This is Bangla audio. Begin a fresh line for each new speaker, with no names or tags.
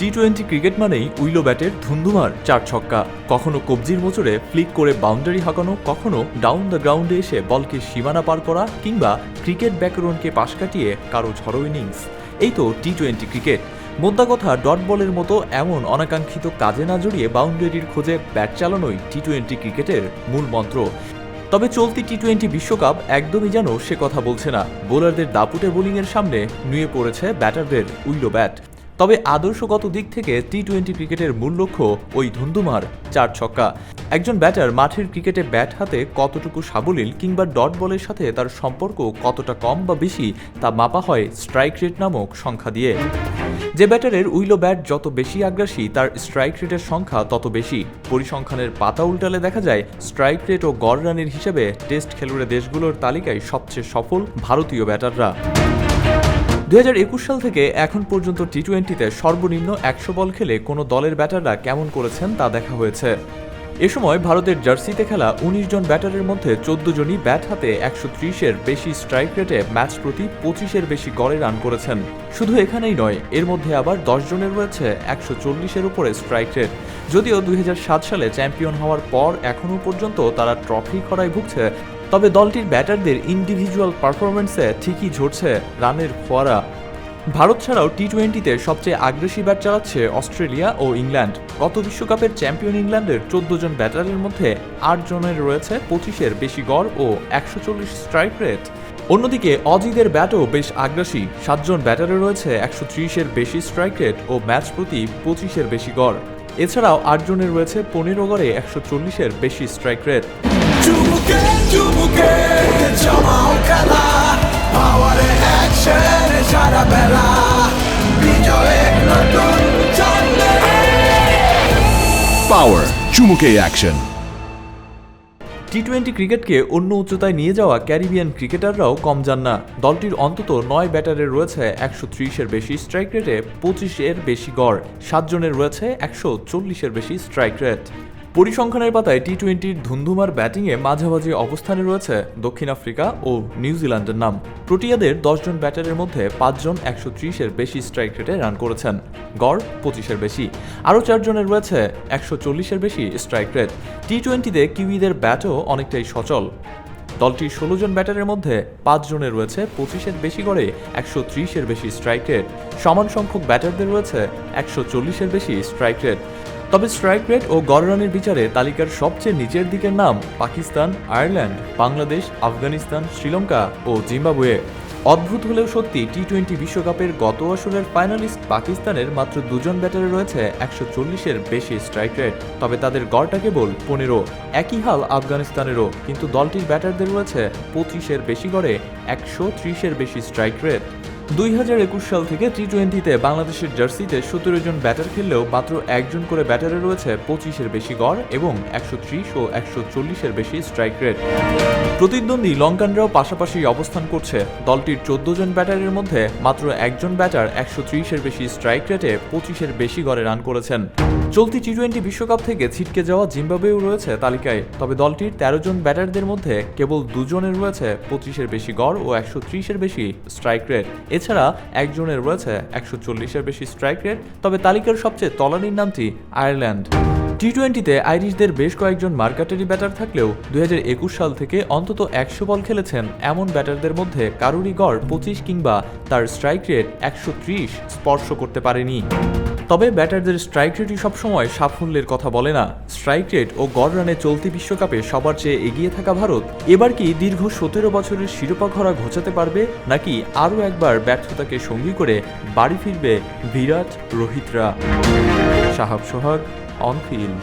টি টোয়েন্টি ক্রিকেট মানেই উইলো ব্যাটের ধুন্ধুমার চার ছক্কা। কখনো কবজির মোচড়ে ফ্লিক করে বাউন্ডারি হাঁকানো, কখনো ডাউন দ্য গ্রাউন্ডে এসে বলকে সীমানা পার করা কিংবা ক্রিকেট ব্যাকরণকে পাশ কাটিয়ে কারও ঝড়ো ইনিংস এই তো টি টোয়েন্টি ক্রিকেট মোদ্দা কথা ডট বলের মতো এমন অনাকাঙ্ক্ষিত কাজে না জড়িয়ে বাউন্ডারির খোঁজে ব্যাট চালানোই টি টোয়েন্টি ক্রিকেটের মূল মন্ত্র। তবে চলতি টি টোয়েন্টি বিশ্বকাপ একদমই যেন সে কথা বলছে না। বোলারদের দাপুটে বোলিংয়ের সামনে নুয়ে পড়েছে ব্যাটারদের উইলো ব্যাট। তবে আদর্শগত দিক থেকে টি টোয়েন্টি ক্রিকেটের মূল লক্ষ্য ওই ধুন্দুমার চার ছক্কা। একজন ব্যাটার মাঠের ক্রিকেটে ব্যাট হাতে কতটুকু সাবলীল কিংবা ডট বলের সাথে তার সম্পর্ক কতটা কম বা বেশি তা মাপা হয় স্ট্রাইক রেট নামক সংখ্যা দিয়ে। যে ব্যাটারের উইলো ব্যাট যত বেশি আগ্রাসী, তার স্ট্রাইক রেটের সংখ্যা তত বেশি। পরিসংখ্যানের পাতা উল্টালে দেখা যায়, স্ট্রাইক রেট ও গড় রানের হিসেবে টেস্ট খেলুড়ে দেশগুলোর তালিকায় সবচেয়ে সফল ভারতীয় ব্যাটাররা। দুই সাল থেকে এখন পর্যন্ত টি টোয়েন্টিতে সর্বনিম্ন একশো বল খেলে কোনো দলের ব্যাটাররা কেমন করেছেন তা দেখা হয়েছে। এ সময় ভারতের জার্সিতে খেলা উনিশ জন ব্যাটারের মধ্যে চোদ্দ জনই ব্যাট হাতে একশো ত্রিশের বেশি স্ট্রাইক রেটে ম্যাচ প্রতি পঁচিশের বেশি গড়ে রান করেছেন। শুধু এখানেই নয়, এর মধ্যে আবার দশ জনের রয়েছে একশো চল্লিশের উপরে স্ট্রাইক রেট। যদিও দুই হাজার সাত সালে চ্যাম্পিয়ন হওয়ার পর এখনও পর্যন্ত তারা ট্রফি খরায় ভুগছে তবে দলটির ব্যাটারদের ইন্ডিভিজুয়াল পারফরমেন্সে ঠিকই ঝরছে রানের ফোয়ারা। ভারত ছাড়াও টি টোয়েন্টিতে সবচেয়ে আগ্রাসী ব্যাট চালাচ্ছে অস্ট্রেলিয়া ও ইংল্যান্ড। গত বিশ্বকাপের চ্যাম্পিয়ন ইংল্যান্ডের চোদ্দ জন ব্যাটারের মধ্যে আট জনের রয়েছে পঁচিশের বেশি গড় ও একশো চল্লিশ স্ট্রাইক রেট অন্যদিকে অজিদের ব্যাটও বেশ আগ্রাসী। সাতজন ব্যাটারে রয়েছে একশো ত্রিশের বেশি স্ট্রাইক রেট ও ম্যাচ প্রতি পঁচিশের বেশি গড়। এছাড়াও আটজনের রয়েছে পনেরো গড়ে একশো চল্লিশের বেশি স্ট্রাইক রেট
চুমুকে চুমুকে জমাও খেলা পাওয়ারে অ্যাকশন সারা বেলা বিজয়ের নতুন ছন্দে।
Power চুমুকে অ্যাকশন
টি টোয়েন্টি ক্রিকেটকে অন্য উচ্চতায় নিয়ে যাওয়া ক্যারিবিয়ান ক্রিকেটাররাও কম যান না। দলটির অন্তত নয় ব্যাটারের রয়েছে একশো ত্রিশের বেশি স্ট্রাইক রেটে পঁচিশের বেশি গড় সাতজনের রয়েছে একশো চল্লিশের বেশি স্ট্রাইক রেট পরিসংখ্যানের পাতায় টি টোয়েন্টির ধুন্ধুমার ব্যাটিংয়ে মাঝামাঝি অবস্থানে রয়েছে দক্ষিণ আফ্রিকা ও নিউজিল্যান্ডের নাম। প্রোটিয়াদের দশজন ব্যাটারের মধ্যে পাঁচজন একশো ত্রিশের বেশি স্ট্রাইক রেটে রান করেছেন। গড় পঁচিশের বেশি। আরও চারজনের রয়েছে একশো চল্লিশের বেশি স্ট্রাইক রেট। টি টোয়েন্টিতে কিউইদের ব্যাটও অনেকটাই সচল। দলটির ষোলো জন ব্যাটারের মধ্যে পাঁচ জনের রয়েছে পঁচিশের বেশি করে একশো ত্রিশের বেশি স্ট্রাইক রেট। সমান সংখ্যক ব্যাটারদের রয়েছে একশো চল্লিশের বেশি স্ট্রাইক রেট। তবে স্ট্রাইক রেট ও গড় রানের বিচারে তালিকার সবচেয়ে নিচের দিকের নাম পাকিস্তান, আয়ারল্যান্ড, বাংলাদেশ, আফগানিস্তান, শ্রীলঙ্কা ও জিম্বাবুয়ে। অদ্ভুত হলেও সত্যি টি টোয়েন্টি বিশ্বকাপের গত আসরের ফাইনালিস্ট পাকিস্তানের মাত্র দুজন ব্যাটারে রয়েছে একশো চল্লিশের বেশি স্ট্রাইক রেট তবে তাদের গড়টা কেবল পনেরো। একই হাল আফগানিস্তানেরও, কিন্তু দলটির ব্যাটারদের রয়েছে পঁচিশের বেশি গড়ে একশো ত্রিশের বেশি স্ট্রাইক রেট দুই হাজার একুশ সাল থেকে টি টোয়েন্টিতে বাংলাদেশের জার্সিতে সতেরো জন ব্যাটার খেললেও মাত্র একজন করে ব্যাটারে রয়েছে পঁচিশের বেশি গড় এবং একশো ত্রিশ ও একশো চল্লিশের বেশি স্ট্রাইক রেট। প্রতিদ্বন্দ্বী লঙ্কানরাও পাশাপাশি অবস্থান করছে। দলটির চোদ্দ জন ব্যাটারের মধ্যে মাত্র একজন ব্যাটার একশো ত্রিশের বেশি স্ট্রাইক রেটে পঁচিশের বেশি গড়ে রান করেছেন। চলতি টি টোয়েন্টি বিশ্বকাপ থেকে ছিটকে যাওয়া জিম্বাবুয়েও রয়েছে তালিকায়, তবে দলটির তেরো জন ব্যাটারদের মধ্যে কেবল দুজনের রয়েছে পঁচিশের বেশি গড় ও একশো ত্রিশের বেশি স্ট্রাইক রেট। এছাড়া একজনের রয়েছে একশো চল্লিশের বেশি স্ট্রাইক রেট তবে তালিকার সবচেয়ে তলানির নামটি আয়ারল্যান্ড টি টোয়েন্টিতে আইরিশদের বেশ কয়েকজন মার্কাটারি ব্যাটার থাকলেও দু হাজার একুশ সাল থেকে অন্তত একশো বল খেলেছেন এমন ব্যাটারদের মধ্যে কারুরি গড় পঁচিশ কিংবা তার স্ট্রাইক রেট একশো ত্রিশ স্পর্শ করতে পারেনি। তবে ব্যাটারদের স্ট্রাইক রেটই সবসময় সাফল্যের কথা বলে না। স্ট্রাইক রেট ও গড় রানে চলতি বিশ্বকাপে সবার চেয়ে এগিয়ে থাকা ভারত। এবার কি দীর্ঘ সতেরো বছরের শিরোপা ঘরা ঘোচাতে পারবে, নাকি আরও একবার ব্যর্থতাকে সঙ্গী করে বাড়ি ফিরবে বিরাট রোহিতরা? সাহাব সোহাগ অন ফিল্ড